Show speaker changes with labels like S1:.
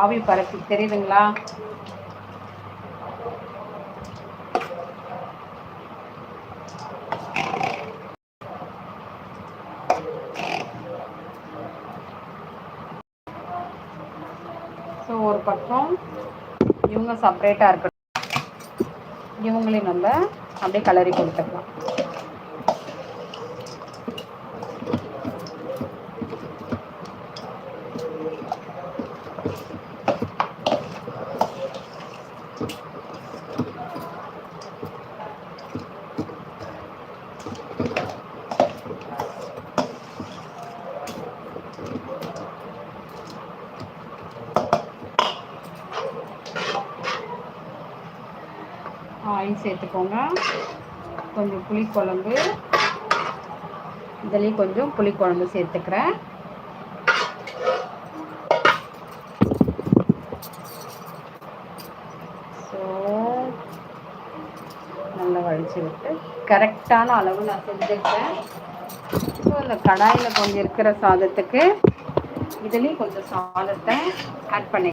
S1: ஆவி பரப்பி தெரியுதுங்களா? ஸோ ஒரு பக்கம் இவங்க செப்பரேட்டாக இருக்கட்டும். இவங்களையும் நம்ம அப்படியே கலரி கொடுத்துக்கலாம். ஆயில் சேர்த்துக்கோங்க. கொஞ்சம் புளிக்குழம்பு. இதுலேயும் கொஞ்சம் புளிக்குழம்பு சேர்த்துக்கிறேன். ஸோ நல்லா வழிச்சு விட்டு கரெக்டான அளவு நான் செஞ்சுருக்கேன். ஸோ இந்த கடாயில் கொஞ்சம் இருக்கிற சாதத்துக்கு இதுலேயும் கொஞ்சம் சாதத்தை ஆட் பண்ணி